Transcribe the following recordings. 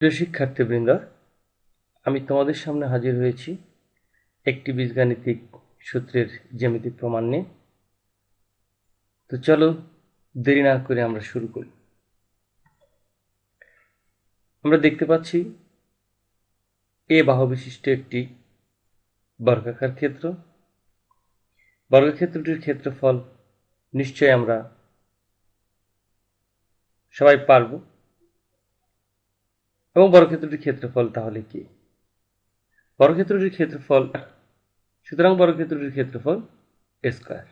প্রিয় শিক্ষার্থীবৃন্দ, আমি তোমাদের সামনে হাজির হয়েছি একটি বীজগাণিতিক সূত্রের জ্যামিতিক প্রমাণ নিয়ে। তো চলো দেরি না করে আমরা শুরু করি। আমরা দেখতে পাচ্ছি এ বাহু বিশিষ্ট একটি বর্গাকার ক্ষেত্র। বর্গক্ষেত্রটির ক্ষেত্রফল নিশ্চয় আমরা সবাই পারব। এবং বর্গক্ষেত্রটির ক্ষেত্রফল তাহলে কি? বর্গক্ষেত্রটির ক্ষেত্রফল, সুতরাং বর্গক্ষেত্রটির ক্ষেত্রফল স্কোয়ার।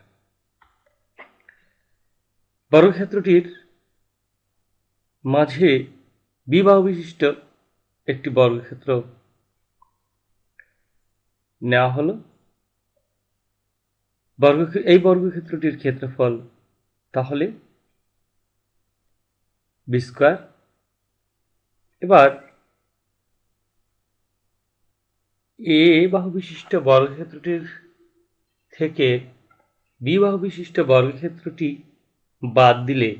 বর্গক্ষেত্রটির মাঝে বিবাহ বিশিষ্ট একটি বর্গক্ষেত্র নেওয়া হলো। বর্গ এই বর্গক্ষেত্রটির ক্ষেত্রফল তাহলে বি স্কোয়ার। এবার, এ বাহু বিশিষ্ট বর্গক্ষেত্রটির থেকে বি বাহু বিশিষ্ট বর্গক্ষেত্রটি বাদ দিলে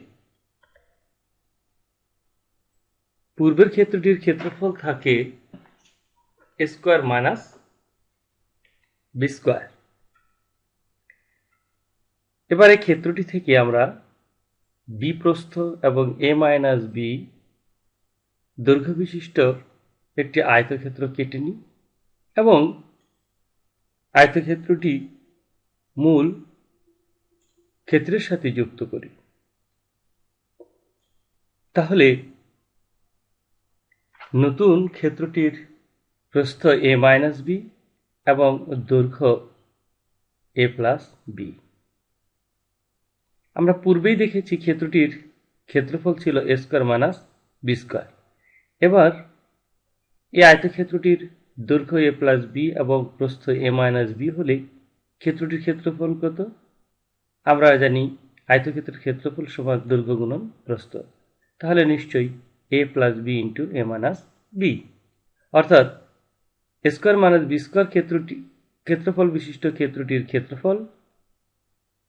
পূর্বের ক্ষেত্রটির ক্ষেত্রফল থাকে স্কোয়ার মাইনাস বি স্কোয়ার। এবারে ক্ষেত্রটি থেকে আমরা বি প্রস্থ এবং এ মাইনাস বি দৈর্ঘ্য বিশিষ্ট একটি আয়তক্ষেত্র কেটে নিই এবং আয়তক্ষেত্রটি মূল ক্ষেত্রের সাথে যুক্ত করি। তাহলে নতুন ক্ষেত্রটির প্রস্থ এ মাইনাস বি এবং দৈর্ঘ্য এ প্লাস বি। আমরা পূর্বেই দেখেছি ক্ষেত্রটির ক্ষেত্রফল ছিল A square minus B square. এবার এই আয়তক্ষেত্রটির দৈর্ঘ্য এ প্লাস বি এবং প্রস্থ এ মাইনাস বি হলে ক্ষেত্রটির ক্ষেত্রফল কত? আমরা জানি আয়তক্ষেত্রের ক্ষেত্রফল সমান দৈর্ঘ্য গুণন প্রস্থ। তাহলে নিশ্চয়ই A plus B into A minus B অর্থাৎ স্কোয়ার মাইনাস বি স্কোয়ার ক্ষেত্রটি, ক্ষেত্রফল বিশিষ্ট ক্ষেত্রটির ক্ষেত্রফল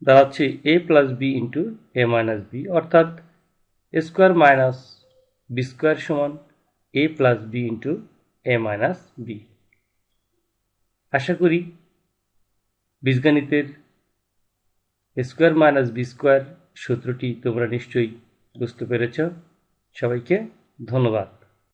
দাঁড়াচ্ছে A plus B into A minus B অর্থাৎ স্কোয়ার মাইনাস বি স্কোয়ার সমান A plus B into A minus B আশা করি বীজগণিতের স্কোয়ার মাইনাস বি স্কোয়ার সূত্রটি তোমরা নিশ্চয়ই বুঝতে পেরেছ। সবাইকে ধন্যবাদ।